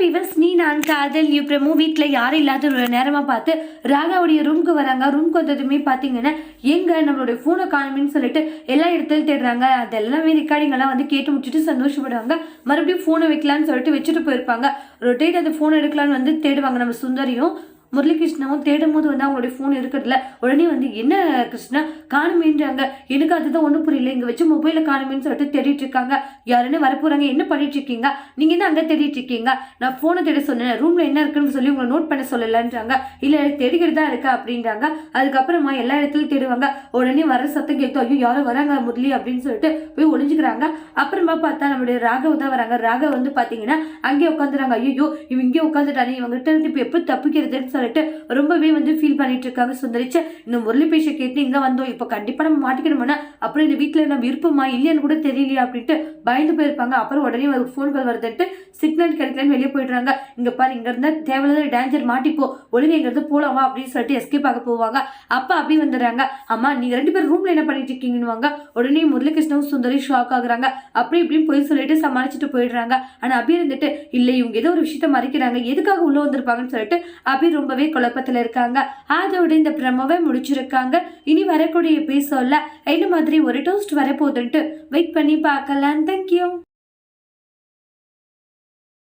Viewers நீ நான் காதல் அப்புறமோ வீட்டில் யாரும் இல்லாத ஒரு நேரமாக பார்த்து ராகாவுடைய ரூமுக்கு வராங்க. ரூம்க்கு வந்ததுமே பார்த்தீங்கன்னா எங்கே நம்மளுடைய ஃபோனை காணுமேன்னு சொல்லிட்டு எல்லா இடத்துலையும் தேடுறாங்க. அதெல்லாமே ரெக்கார்டிங்கெல்லாம் வந்து கேட்டு முடிச்சுட்டு சந்தோஷப்படுவாங்க. மறுபடியும் ஃபோனை வைக்கலான்னு சொல்லிட்டு வச்சுட்டு போயிருப்பாங்க. ரொட்டேட் அந்த ஃபோன் எடுக்கலான்னு வந்து தேடுவாங்க நம்ம சுந்தரியும். முரளிகிருஷ்ணாவும் தேடும் போது வந்து அவங்களுடைய ஃபோன் இருக்கிறதுல உடனே வந்து என்ன கிருஷ்ணா? காணுமேன்றாங்க. எனக்கு அதுதான் ஒன்றும் புரியல. இங்கே வச்சு மொபைலில் காணுமேன்னு சொல்லிட்டு தேடிட்டு இருக்காங்க. யாருன்னு வரப்போகிறாங்க என்ன பண்ணிட்டு இருக்கீங்க? நீங்கள் என்ன அங்கே தேடிட்டு இருக்கீங்க. நான் ஃபோனை தேட சொன்னேன். ரூமில் என்ன இருக்குன்னு சொல்லி உங்களை நோட் பண்ண சொல்லலன்றாங்க. இல்லை தேடிக்கிட்டு தான் இருக்கா? அப்படின்றாங்க. அதுக்கப்புறமா எல்லா இடத்துலையும் தேடுவாங்க. உடனே வர சத்தம் கேட்கும் ஐயோ யாரோ வராங்க முரளி அப்படின்னு சொல்லிட்டு போய் ஒளிஞ்சுக்கிறாங்க. அப்புறமா பார்த்தா நம்மளுடைய ராகவ் தான் வராங்க. ராகவ் வந்து பார்த்தீங்கன்னா அங்கேயே உட்காந்துறாங்க. ஐயோ இவங்க இங்கே உட்காந்துட்டானே. இவங்ககிட்ட இருந்து இப்போ எப்படி தப்பிக்கிறதுன்னு சொல்லிட்டு ரொம்பவே வந்து ஃபீல் பண்ணிட்டு இருக்காங்க சுந்தரிச்சு. இந்த முரளி பேச்சை கேட்டு இங்கே வந்தோம். இப்போ கண்டிப்பாக நம்ம மாட்டிக்கணும்னா அப்புறம் இந்த வீட்டில் நம்ம இருப்போமா இல்லையான்னு கூட தெரியலையா அப்படின்ட்டு பயந்து போயிருப்பாங்க. அப்புறம் உடனே ஒரு ஃபோன் கால் வருதுன்ட்டு சிக்னல் கிடைக்கலன்னு வெளியே போயிடுறாங்க. இங்கே பாரு இங்கே இருந்தால் தேவையில்லாத டேஞ்சர் மாட்டிப்போ. ஒழுங்கு இங்கேருந்து போலாமா அப்படின்னு சொல்லிட்டு எஸ்கேப் ஆக போவாங்க. அப்பா அப்படியே வந்துடுறாங்க. அம்மா நீங்கள் ரெண்டு பேரும் ரூமில் என்ன பண்ணிட்டு இருக்கீங்கன்னு உடனே முரளிகிருஷ்ணவும் சுந்தரி ஷாக் ஆகுறாங்க. அப்படி இப்படின்னு போய் சொல்லிட்டு சமாளிச்சுட்டு போயிடுறாங்க. ஆனால் அபி இருந்துட்டு இல்லை இவங்க ஏதோ ஒரு விஷயத்த மறைக்கிறாங்க. எதுக்காக உள்ள வந்திருப்பாங்கன்னு சொல்லிட்டு அபி ரொம்பவே குழப்பத்தில் இருக்காங்க. அதோட இந்த பிரமோவை முடிச்சிருக்காங்க. இனி வரக்கூடிய எபிசோட்ல என்ன மாதிரி ஒரு டோஸ்ட் வரப்போகுதுன்ட்டு வெயிட் பண்ணி பார்க்கலாம். தேங்க்யூ